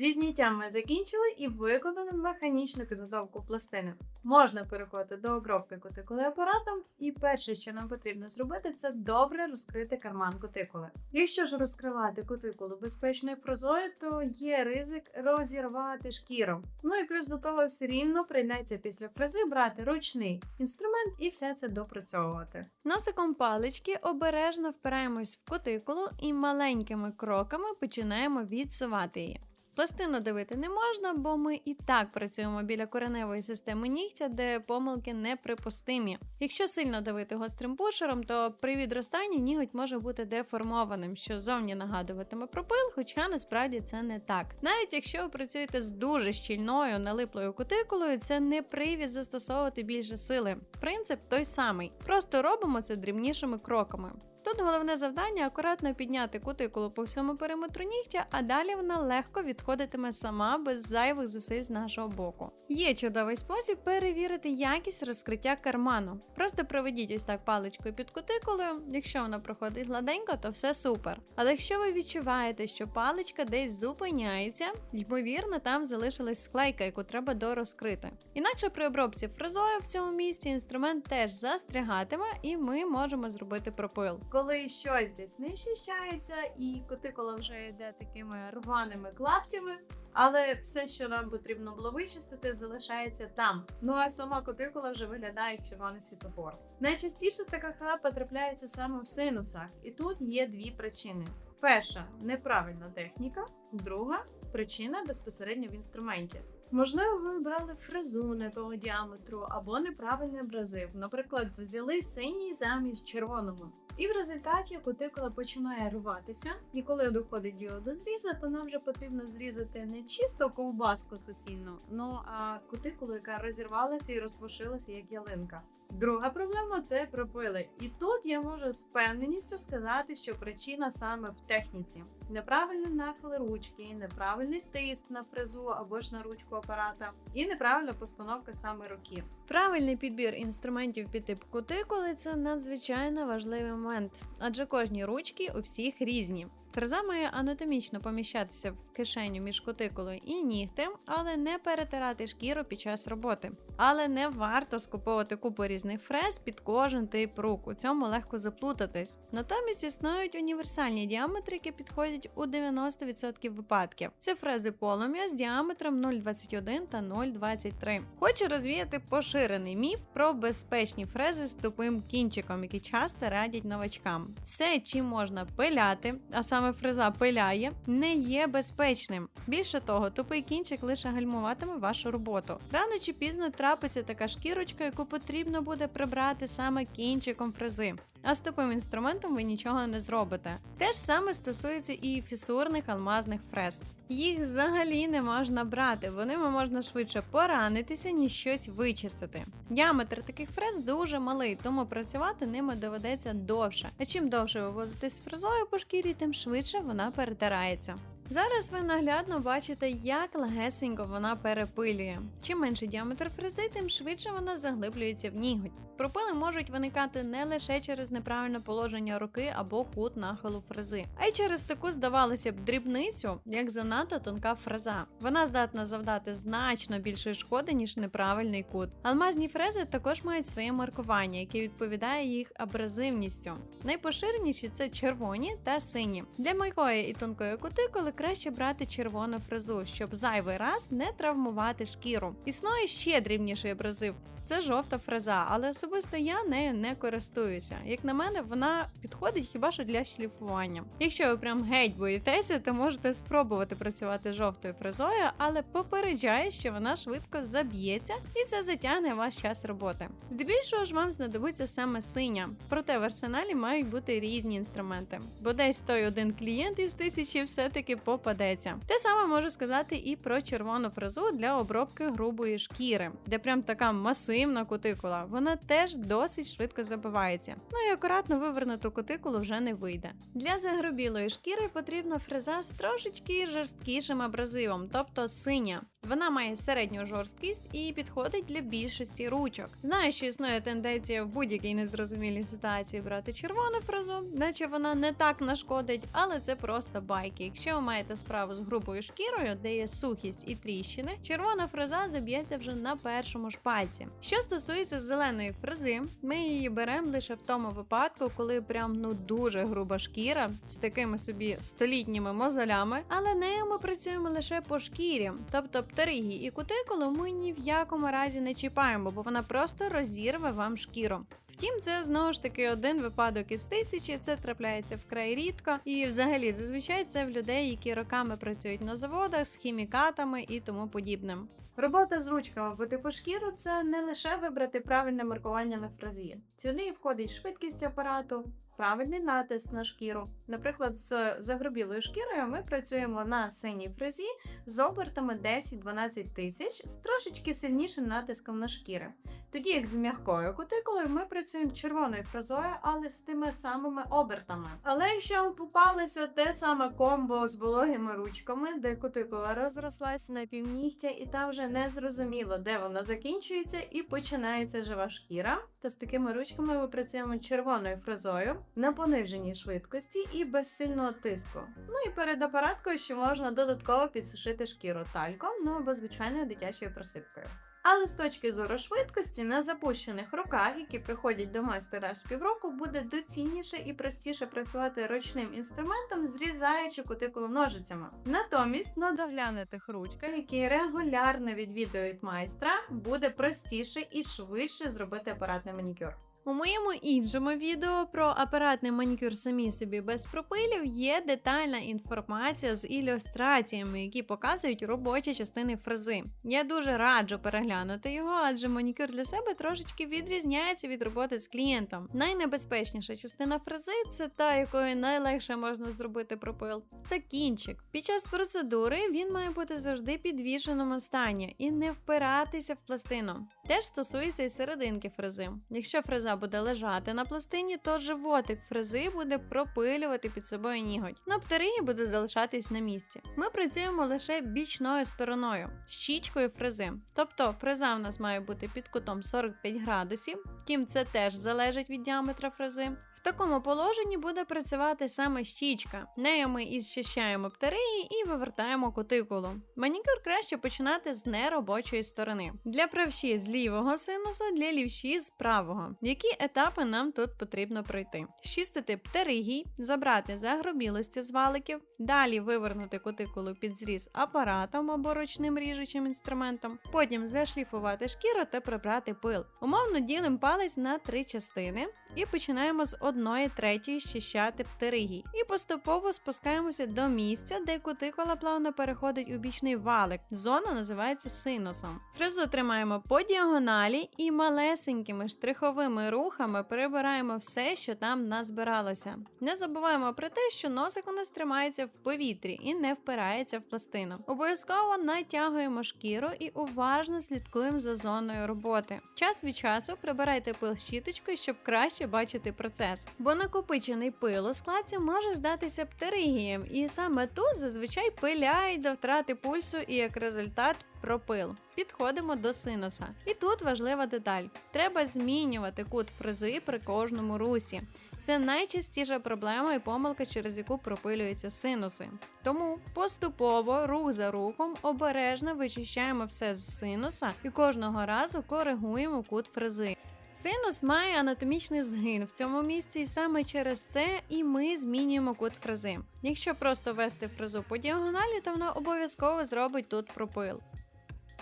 Зі зняттям ми закінчили і виконали механічну підготовку пластини. Можна переходити до обробки кутикули апаратом, і перше, що нам потрібно зробити, це добре розкрити карман кутикули. Якщо ж розкривати кутикулу безпечною фрезою, то є ризик розірвати шкіру. Ну і плюс до того все рівно прийдеться після фрези брати ручний інструмент і все це допрацьовувати. Носиком палички обережно впираємось в кутикулу і маленькими кроками починаємо відсувати її. Пластину дивити не можна, бо ми і так працюємо біля кореневої системи нігтя, де помилки неприпустимі. Якщо сильно давити гострим пушером, то при відростанні ніготь може бути деформованим, що зовні нагадуватиме про пил, хоча насправді це не так. Навіть якщо ви працюєте з дуже щільною налиплою кутикулою, це не привід застосовувати більше сили. Принцип той самий. Просто робимо це дрібнішими кроками. Тут головне завдання акуратно підняти кутикулу по всьому периметру нігтя, а далі вона легко відходитиме сама без зайвих зусиль з нашого боку. Є чудовий спосіб перевірити якість розкриття карману. Просто проведіть ось так паличкою під кутикулою. Якщо вона проходить гладенько, то все супер. Але якщо ви відчуваєте, що паличка десь зупиняється, ймовірно, там залишилась склейка, яку треба дорозкрити. Інакше при обробці фрезою в цьому місці інструмент теж застрягатиме, і ми можемо зробити пропил. Коли щось десь не щищається, і кутикула вже йде такими рваними клаптями. Але все, що нам потрібно було вичистити, залишається там. Ну а сама кутикула вже виглядає як червоний світлофор. Найчастіше така халепа трапляється саме в синусах, і тут є дві причини: перша неправильна техніка, друга причина безпосередньо в інструменті. Можливо, ви обрали фрезу не того діаметру або неправильний абразив. Наприклад, взяли синій замість червоного. І в результаті кутикула починає рватися, і коли доходить діло до зріза, то нам вже потрібно зрізати не чисто ковбаску суцільну, ну а кутикулу, яка розірвалася і розпушилася як ялинка. Друга проблема це пропили. І тут я можу з впевненістю сказати, що причина саме в техніці. Неправильний нахил ручки, неправильний тиск на фрезу або ж на ручку апарата, і неправильна постановка саме руки. Правильний підбір інструментів під тип кутикули це надзвичайно важливий момент, адже кожні ручки у всіх різні. Фреза має анатомічно поміщатися в кишеню між кутикулою і нігтем, але не перетирати шкіру під час роботи. Але не варто скуповувати купу різних фрез під кожен тип рук. У цьому легко заплутатись. Натомість існують універсальні діаметри, які підходять у 90% випадків. Це фрези полум'я з діаметром 0,21 та 0,23. Хочу розвіяти поширений міф про безпечні фрези з тупим кінчиком, які часто радять новачкам. Все, чим можна пиляти, а саме фреза пиляє, не є безпечним. Більше того, тупий кінчик лише гальмуватиме вашу роботу. Рано чи пізно трапиться така шкірочка, яку потрібно буде прибрати саме кінчиком фрези. А з тупим інструментом ви нічого не зробите. Те ж саме стосується і фісурних алмазних фрез. Їх взагалі не можна брати, бо ними можна швидше поранитися, ніж щось вичистити. Діаметр таких фрез дуже малий, тому працювати ними доведеться довше. А чим довше ви возитесь фрезою по шкірі, тим швидше вона перетирається. Зараз ви наглядно бачите, як легесенько вона перепилює. Чим менший діаметр фрези, тим швидше вона заглиблюється в ніготь. Пропили можуть виникати не лише через неправильне положення руки або кут нахилу фрези, а й через таку, здавалося б, дрібницю, як занадто тонка фреза. Вона здатна завдати значно більшої шкоди, ніж неправильний кут. Алмазні фрези також мають своє маркування, яке відповідає їх абразивністю. Найпоширеніші це червоні та сині. Для мойкої і тонкої кутикули краще брати червону фрезу, щоб зайвий раз не травмувати шкіру. Існує ще дрібніший абразив. Це жовта фреза, але особисто я нею не користуюся. Як на мене, вона підходить хіба що для шліфування. Якщо ви прям геть боїтеся, то можете спробувати працювати жовтою фрезою, але попереджаю, що вона швидко заб'ється і це затягне ваш час роботи. Здебільшого ж вам знадобиться саме синя, проте в арсеналі мають бути різні інструменти, бо десь той один клієнт із тисячі все-таки попадеться. Те саме можу сказати і про червону фрезу для обробки грубої шкіри, де прям така масивна інтимна кутикула. Вона теж досить швидко забивається. Ну і акуратно вивернуту кутикулу вже не вийде. Для загрубілої шкіри потрібна фреза з трошечки жорсткішим абразивом, тобто синя. Вона має середню жорсткість і підходить для більшості ручок. Знаю, що існує тенденція в будь-якій незрозумілій ситуації брати червону фрезу, наче вона не так нашкодить, але це просто байки. Якщо ви маєте справу з грубою шкірою, де є сухість і тріщини, червона фреза заб'ється вже на першому ж пальці. Що стосується зеленої фрези, ми її беремо лише в тому випадку, коли прям ну дуже груба шкіра з такими собі столітніми мозолями, але нею ми працюємо лише по шкірі, тобто птеригі і кутикулу ми ні в якому разі не чіпаємо, бо вона просто розірве вам шкіру. Втім, це знову ж таки один випадок із тисячі. Це трапляється вкрай рідко, і взагалі зазвичай це в людей, які роками працюють на заводах з хімікатами і тому подібним. Робота з ручками по типу шкіру це не лише вибрати правильне маркування на фразі. Сюди входить швидкість апарату, правильний натиск на шкіру. Наприклад, з загрубілою шкірою ми працюємо на синій фразі з обертами 10-12 тисяч з трошечки сильнішим натиском на шкіри. Тоді як з м'якою кутикулою ми працюємо червоною фразою, але з тими самими обертами. Але якщо вам попалося те саме комбо з вологими ручками, де кутикула розрослася на півнігтя, і там вже не зрозуміло, де вона закінчується і починається жива шкіра, то з такими ручками ми працюємо червоною фрезою на пониженій швидкості і без сильного тиску. Ну і перед апараткою ще можна додатково підсушити шкіру тальком, ну або звичайною дитячою присипкою. Але з точки зору швидкості на запущених руках, які приходять до майстера з півроку, буде доцільніше і простіше працювати ручним інструментом, зрізаючи кутикулу ножицями. Натомість на доглянутих ручках, які регулярно відвідують майстра, буде простіше і швидше зробити апаратний манікюр. У моєму іншому відео про апаратний манікюр самі собі без пропилів є детальна інформація з ілюстраціями, які показують робочі частини фрези. Я дуже раджу переглянути його, адже манікюр для себе трошечки відрізняється від роботи з клієнтом. Найнебезпечніша частина фрези це та, якою найлегше можна зробити пропил. Це кінчик. Під час процедури він має бути завжди підвішеному стані і не впиратися в пластину. Теж стосується і серединки фрези. Якщо фреза буде лежати на пластині, то животик фрези буде пропилювати під собою ніготь. На птеригі буде залишатись на місці. Ми працюємо лише бічною стороною, щічкою фрези. Тобто фреза в нас має бути під кутом 45 градусів, втім це теж залежить від діаметра фрези. В такому положенні буде працювати саме щічка. Нею ми і зчищаємо птериї і вивертаємо кутикулу. Манікюр краще починати з неробочої сторони. Для правші з лівого синуса, для лівші з правого. Які етапи нам тут потрібно пройти? Щистити птеригій, забрати загробілості з валиків, далі вивернути кутикулу під зріз апаратом або ручним ріжучим інструментом, потім зашліфувати шкіру та прибрати пил. Умовно ділимо палець на три частини і починаємо з одної третьої щищати птеригій. І поступово спускаємося до місця, де кутикула плавно переходить у бічний валик. Зона називається синусом. Фрезу тримаємо по діагоналі і малесенькими штриховими рухами прибираємо все, що там назбиралося. Не забуваємо про те, що носик у нас тримається в повітрі і не впирається в пластину. Обов'язково натягуємо шкіру і уважно слідкуємо за зоною роботи. Час від часу прибирайте пил щіточкою, щоб краще бачити процес. Бо накопичений пил у складці може здатися птеригієм, і саме тут зазвичай пиляють до втрати пульсу і як результат пропил. Підходимо до синуса. І тут важлива деталь: треба змінювати кут фрези при кожному русі. Це найчастіша проблема і помилка, через яку пропилюються синуси. Тому поступово, рух за рухом, обережно вичищаємо все з синуса і кожного разу коригуємо кут фрези. Синус має анатомічний згин в цьому місці, і саме через це і ми змінюємо кут фрези. Якщо просто вести фрезу по діагоналі, то вона обов'язково зробить тут пропил.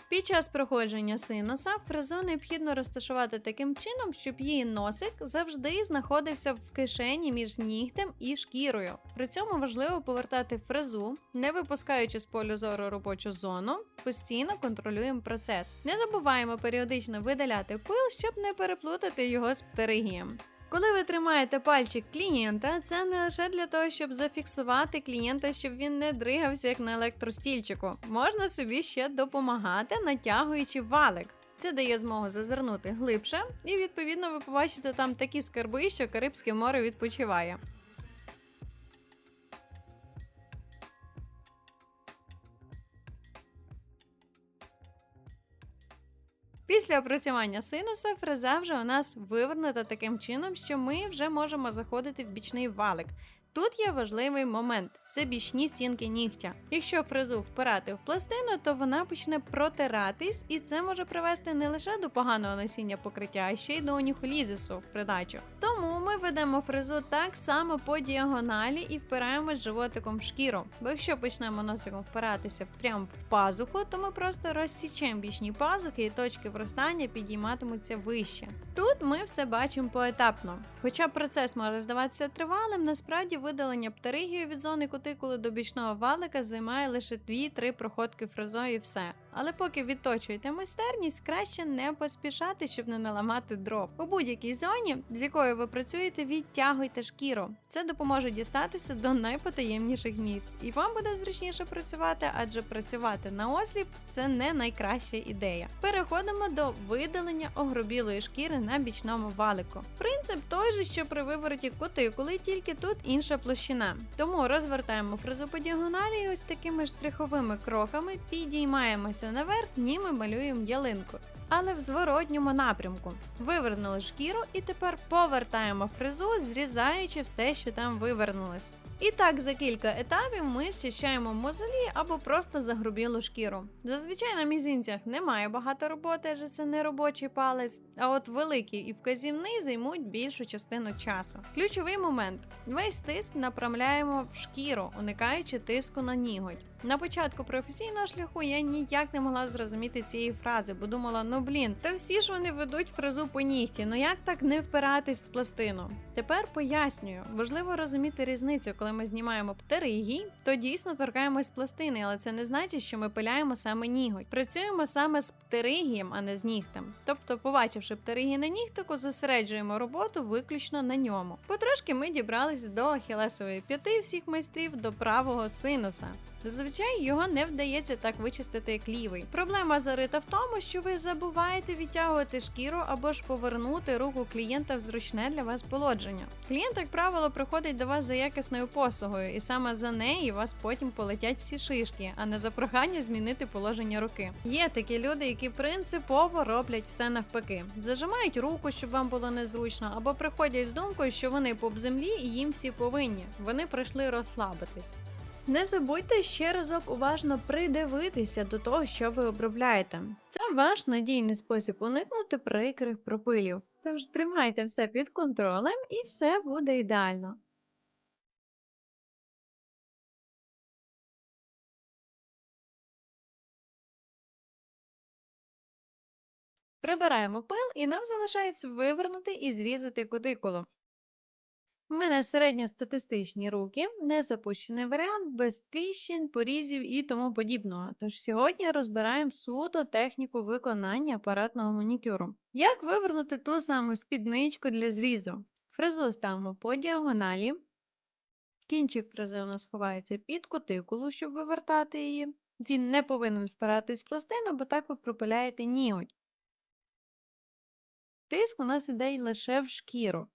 Під час проходження синуса фрезу необхідно розташувати таким чином, щоб її носик завжди знаходився в кишені між нігтем і шкірою. При цьому важливо повертати фрезу, не випускаючи з полю зору робочу зону, постійно контролюємо процес. Не забуваємо періодично видаляти пил, щоб не переплутати його з птеригієм. Коли ви тримаєте пальчик клієнта, це не лише для того, щоб зафіксувати клієнта, щоб він не дригався як на електростільчику. Можна собі ще допомагати, натягуючи валик. Це дає змогу зазирнути глибше, і відповідно ви побачите там такі скарби, що Карибське море відпочиває. Після опрацювання синуса фреза вже у нас вивернута таким чином, що ми вже можемо заходити в бічний валик. Тут є важливий момент це бічні стінки нігтя. Якщо фрезу впирати в пластину, то вона почне протиратись, і це може привести не лише до поганого насіння покриття, а ще й до оніхолізису в придачу. Тому ми ведемо фрезу так само по діагоналі і впираємось животиком в шкіру. Бо якщо почнемо носиком впиратися прямо в пазуху, то ми просто розсічемо бічні пазухи і точки вростання підійматимуться вище. Тут ми все бачимо поетапно. Хоча процес може здаватися тривалим, насправді видалення птеригію від зони кутикули до бічного валика займає лише 2-3 проходки фрезою і все. Але поки відточуєте майстерність, краще не поспішати, щоб не наламати дров. У будь-якій зоні, з якою ви працюєте, відтягуйте шкіру. Це допоможе дістатися до найпотаємніших місць, і вам буде зручніше працювати, адже працювати на осліп це не найкраща ідея. Переходимо до видалення огробілої шкіри на бічному валику. Принцип той же, що при вивороті кутикули, тільки тут інша площина. Тому розвертаємо фрезу по діагоналі і ось такими штриховими кроками підіймаємося наверх, ніби малюємо ялинку. Але в зворотньому напрямку. Вивернули шкіру і тепер повертаємо фрезу, зрізаючи все, що там вивернулось. І так за кілька етапів ми зчищаємо мозолі або просто загрубілу шкіру. Зазвичай на мізинцях немає багато роботи, адже це не робочий палець, а от великий і вказівний займуть більшу частину часу. Ключовий момент: весь тиск направляємо в шкіру, уникаючи тиску на ніготь. На початку професійного шляху я ніяк не могла зрозуміти цієї фрази, бо думала, ну блін, та всі ж вони ведуть фрезу по нігті. Ну як так не впиратись в пластину? Тепер пояснюю, важливо розуміти різницю, коли ми знімаємо птеригій, то дійсно торкаємось пластини, але це не значить, що ми пиляємо саме ніготь. Працюємо саме з птеригієм, а не з нігтем. Тобто, побачивши птеригій на нігтику, зосереджуємо роботу виключно на ньому. Потрошки ми дібралися до ахілесової п'яти всіх майстрів до правого синуса. Зазвичай його не вдається так вичистити, як лівий. Проблема зарита в тому, що ви забуваєте відтягувати шкіру або ж повернути руку клієнта в зручне для вас положення. Клієнт, як правило, приходить до вас за якісною послугою, і саме за неї вас потім полетять всі шишки, а не за прохання змінити положення руки. Є такі люди, які принципово роблять все навпаки, зажимають руку, щоб вам було незручно, або приходять з думкою, що вони поп землі і їм всі повинні. Вони прийшли розслабитись. Не забудьте ще разок уважно придивитися до того, що ви обробляєте. Це ваш надійний спосіб уникнути прикрих пропилів. Тож тримайте все під контролем і все буде ідеально. Прибираємо пил і нам залишається вивернути і зрізати кутикулу. У мене середньостатистичні руки, не запущений варіант, без тріщин, порізів і тому подібного. Тож сьогодні розбираємо суто техніку виконання апаратного манікюру. Як вивернути ту саму спідничку для зрізу? Фрезу ставимо по діагоналі. Кінчик фрези у нас ховається під кутикулу, щоб вивертати її. Він не повинен впиратись в пластину, бо так ви пропиляєте ніготь. Тиск у нас іде лише в шкіру.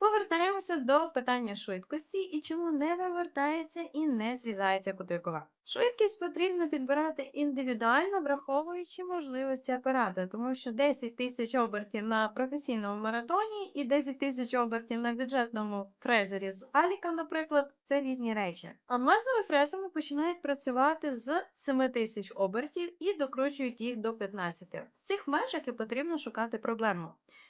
Повертаємося до питання швидкості і чому не вивертається і не зрізається кутикула. Швидкість потрібно підбирати індивідуально, враховуючи можливості апарата, тому що 10 тисяч обертів на професійному маратоні і 10 тисяч обертів на бюджетному фрезері з Аліка, наприклад, це різні речі. Алмазними фрезами починають працювати з 7 тисяч обертів і докручують їх до 15. В цих межах і потрібно шукати проблему.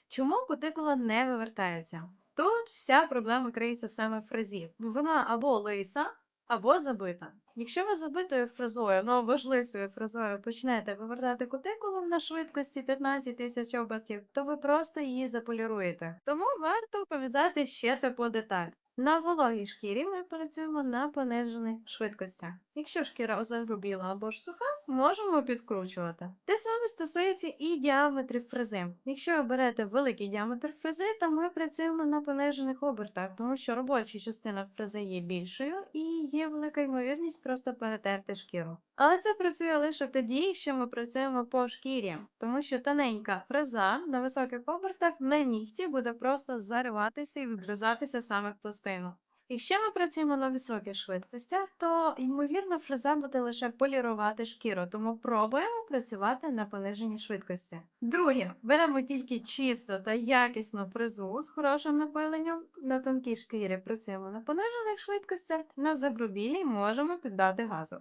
Чому кутикула не вивертається? Тут вся проблема криється саме в фрезі. Вона або лиса, або забита. Якщо ви забитою фрезою, ну або ж лисою фрезою почнете вивертати кутикулу на швидкості 15 тисяч обертів, то ви просто її заполіруєте. Тому варто пов'язати ще таку деталь. На вологій шкірі ми працюємо на понижених швидкостях. Якщо шкіра загрубіла або ж суха, можемо підкручувати. Те саме стосується і діаметрів фрези. Якщо ви берете великий діаметр фрези, то ми працюємо на понижених обертах, тому що робоча частина фрези є більшою і є велика ймовірність просто перетерти шкіру. Але це працює лише тоді, якщо ми працюємо по шкірі, тому що тоненька фреза на високих обертах на нігті буде просто зариватися і відрізатися саме в пластину. Якщо ми працюємо на високих швидкостях, то ймовірно фреза буде лише полірувати шкіру, тому пробуємо працювати на пониженій швидкості. Друге, беремо тільки чисто та якісну фрезу з хорошим напиленням. На тонкій шкірі працюємо на понижених швидкостях, на загрубілій можемо піддати газу.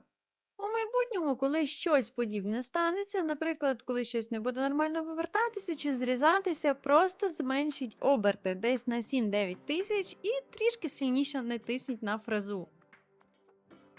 У майбутньому, коли щось подібне станеться, наприклад, коли щось не буде нормально вивертатися чи зрізатися, просто зменшіть оберти десь на 7-9 тисяч і трішки сильніше натисніть на фрезу.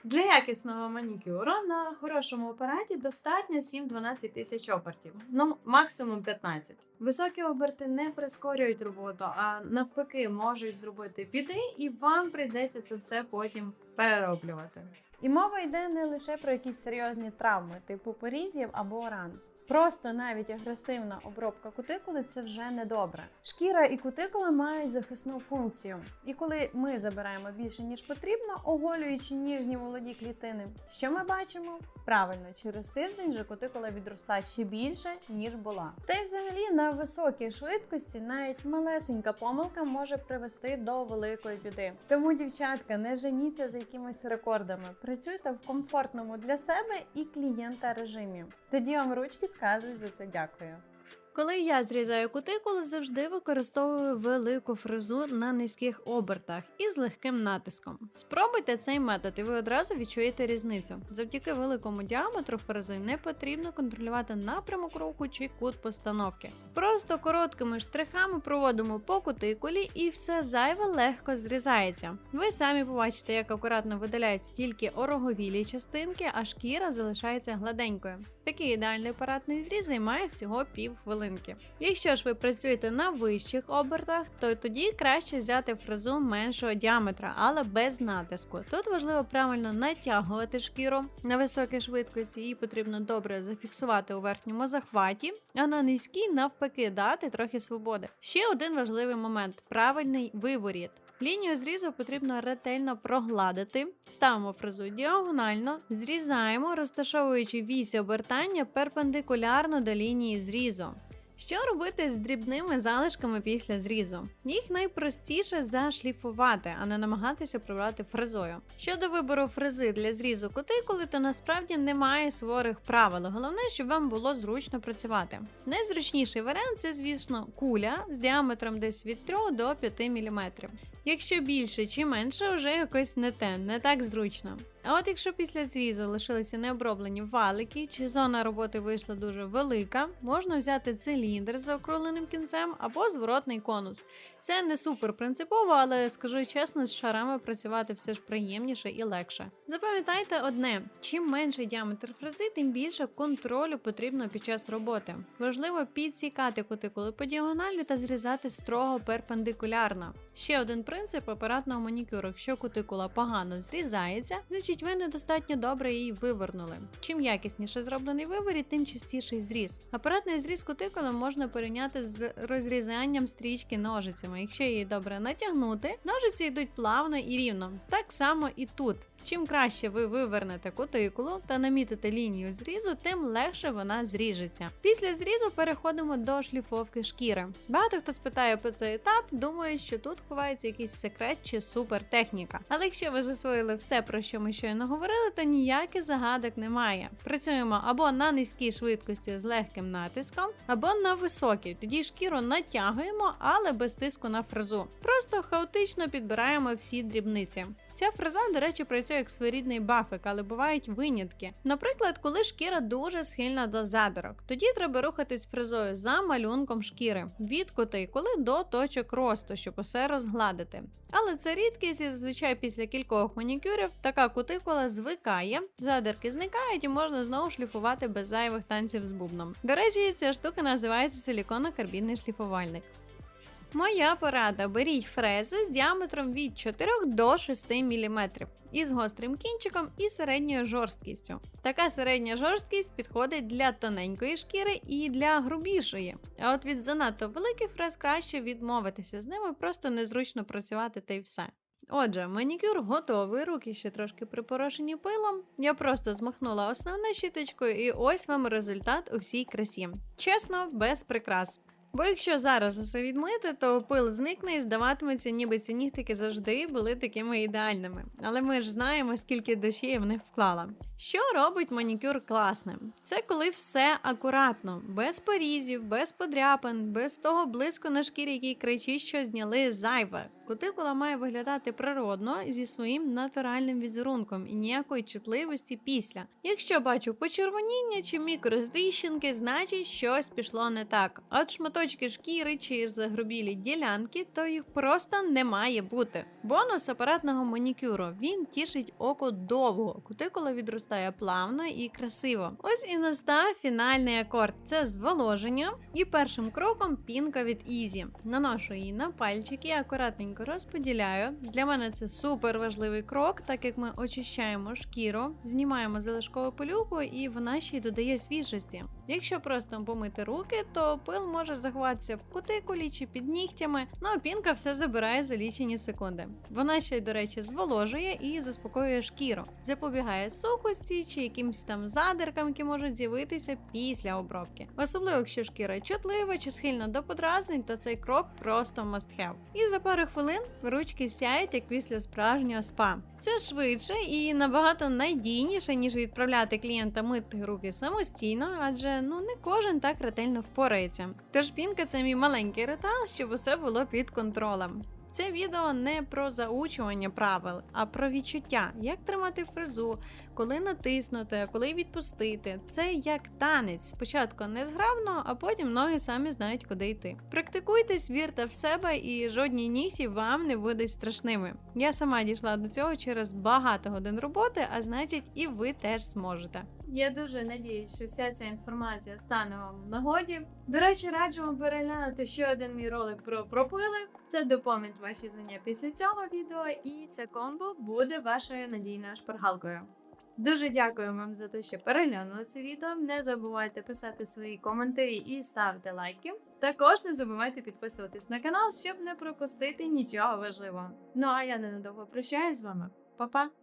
Для якісного манікюру на хорошому апараті достатньо 7-12 тисяч обертів, ну максимум 15. Високі оберти не прискорюють роботу, а навпаки можуть зробити біди, і вам прийдеться це все потім перероблювати. І мова йде не лише про якісь серйозні травми, типу порізів або ран. Просто навіть агресивна обробка кутикули це вже недобре. Шкіра і кутикули мають захисну функцію. І коли ми забираємо більше ніж потрібно, оголюючи ніжні молоді клітини, що ми бачимо? Правильно, через тиждень же кутикула відросла ще більше, ніж була. Та й взагалі на високій швидкості навіть малесенька помилка може привести до великої біди. Тому, дівчатка, не женіться за якимись рекордами. Працюйте в комфортному для себе і клієнта режимі. Тоді вам ручки скажуть за це дякую. Коли я зрізаю кутикули, завжди використовую велику фрезу на низьких обертах і з легким натиском. Спробуйте цей метод, і ви одразу відчуєте різницю. Завдяки великому діаметру фрези не потрібно контролювати напрямок руху чи кут постановки. Просто короткими штрихами проводимо по кутикулі і все зайве легко зрізається. Ви самі побачите, як акуратно видаляються тільки ороговілі частинки, а шкіра залишається гладенькою. Такий ідеальний апаратний зріз займає всього пів хвилинки. Якщо ж ви працюєте на вищих обертах, то тоді краще взяти фрезу меншого діаметра, але без натиску. Тут важливо правильно натягувати шкіру на високій швидкості, її потрібно добре зафіксувати у верхньому захваті, а на низькій навпаки дати трохи свободи. Ще один важливий момент правильний виворіт. Лінію зрізу потрібно ретельно прогладити. Ставимо фрезу діагонально, зрізаємо, розташовуючи вісь обертання перпендикулярно до лінії зрізу. Що робити з дрібними залишками після зрізу? Їх найпростіше зашліфувати, а не намагатися прибрати фрезою. Щодо вибору фрези для зрізу кутикули, то насправді немає суворих правил. Головне, щоб вам було зручно працювати. Найзручніший варіант це, звісно, куля з діаметром десь від 3 до 5 мм. Якщо більше чи менше, вже якось не те, не так зручно. А от якщо після зрізу лишилися необроблені валики, чи зона роботи вийшла дуже велика, можна взяти циліндр з округленим кінцем або зворотний конус. Це не супер принципово, але скажу чесно, з шарами працювати все ж приємніше і легше. Запам'ятайте одне: чим менший діаметр фрези, тим більше контролю потрібно під час роботи. Важливо підсікати кутикули по діагоналі та зрізати строго перпендикулярно. Ще один принцип апаратного манікюру: якщо кутикула погано зрізається, значить ви недостатньо добре її вивернули. Чим якісніше зроблений виворіт, тим частіший зріз. Апаратний зріз кутикули можна порівняти з розрізанням стрічки ножицями. Якщо її добре натягнути, ножиці йдуть плавно і рівно. Так само і тут. Чим краще ви вивернете кутикулу та намітите лінію зрізу, тим легше вона зріжеться. Після зрізу переходимо до шліфовки шкіри. Багато хто спитає про цей етап, думають, що тут ховається якийсь секрет чи супертехніка. Але якщо ви засвоїли все, про що ми щойно говорили, то ніяких загадок немає. Працюємо або на низькій швидкості з легким натиском, або на високій. Тоді шкіру натягуємо, але без тиску на фрезу. Просто хаотично підбираємо всі дрібниці. Ця фреза, до речі, працює як своєрідний бафик, але бувають винятки. Наприклад, коли шкіра дуже схильна до задорок, тоді треба рухатись фрезою за малюнком шкіри від кутикули до точок росту, щоб усе розгладити. Але це рідкість, і зазвичай після кількох манікюрів така кутикула звикає, задирки зникають і можна знову шліфувати без зайвих танців з бубном. До речі, ця штука називається силіконно-карбідний шліфувальник. Моя порада: беріть фрези з діаметром від 4 до 6 мм. Із гострим кінчиком і середньою жорсткістю. Така середня жорсткість підходить для тоненької шкіри і для грубішої. А от від занадто великих фрез краще відмовитися з ними, просто незручно працювати та й все. Отже, манікюр готовий, руки ще трошки припорошені пилом. Я просто змахнула основне щіточкою, і ось вам результат у всій красі. Чесно, без прикрас. Бо якщо зараз усе відмити, то пил зникне і здаватиметься, ніби ці нігтики завжди були такими ідеальними. Але ми ж знаємо, скільки душі я в них вклала. Що робить манікюр класним? Це коли все акуратно, без порізів, без подряпин, без того блиску на шкірі, який кричить, що зняли зайве. Кутикула має виглядати природно зі своїм натуральним візерунком і ніякої чутливості після. Якщо бачу почервоніння чи мікротріщинки, значить щось пішло не так. От шматочки шкіри чи загрубілі ділянки, то їх просто не має бути. Бонус апаратного манікюру він тішить око довго. Кутикула відростає плавно і красиво. Ось і настав фінальний акорд. Це зволоження. І першим кроком пінка від Ізі. Наношу її на пальчики, акуратненько розподіляю. Для мене це супер важливий крок, так як ми очищаємо шкіру, знімаємо залишкову пилюку, і вона ще й додає свіжості. Якщо просто помити руки, то пил може заховатися в кутикулі чи під нігтями. Ну а пінка все забирає за лічені секунди. Вона ще й, до речі, зволожує і заспокоює шкіру, запобігає сухості чи якимсь там задиркам, які можуть з'явитися після обробки. Особливо, якщо шкіра чутлива чи схильна до подразнень, то цей крок просто must have. І за пару хвилин ручки сяють як після справжнього спа. Це швидше і набагато надійніше, ніж відправляти клієнта мити руки самостійно, адже ну не кожен так ретельно впорається. Тож пінка це мій маленький ритуал, щоб усе було під контролем. Це відео не про заучування правил, а про відчуття, як тримати фрезу, коли натиснути, коли відпустити. Це як танець. Спочатку незгравно, а потім ноги самі знають, куди йти. Практикуйтесь, вірте в себе, і жодні нігті вам не будуть страшними. Я сама дійшла до цього через багато годин роботи, а значить, і ви теж зможете. Я дуже надіюсь, що вся ця інформація стане вам в нагоді. До речі, раджу вам переглянути ще один мій ролик про пропили. Це доповнить ваші знання після цього відео, і це комбо буде вашою надійною шпаргалкою. Дуже дякую вам за те, що переглянули це відео. Не забувайте писати свої коментарі і ставити лайки. Також не забувайте підписуватись на канал, щоб не пропустити нічого важливого. Ну а я ненадовго прощаюсь з вами. Па-па!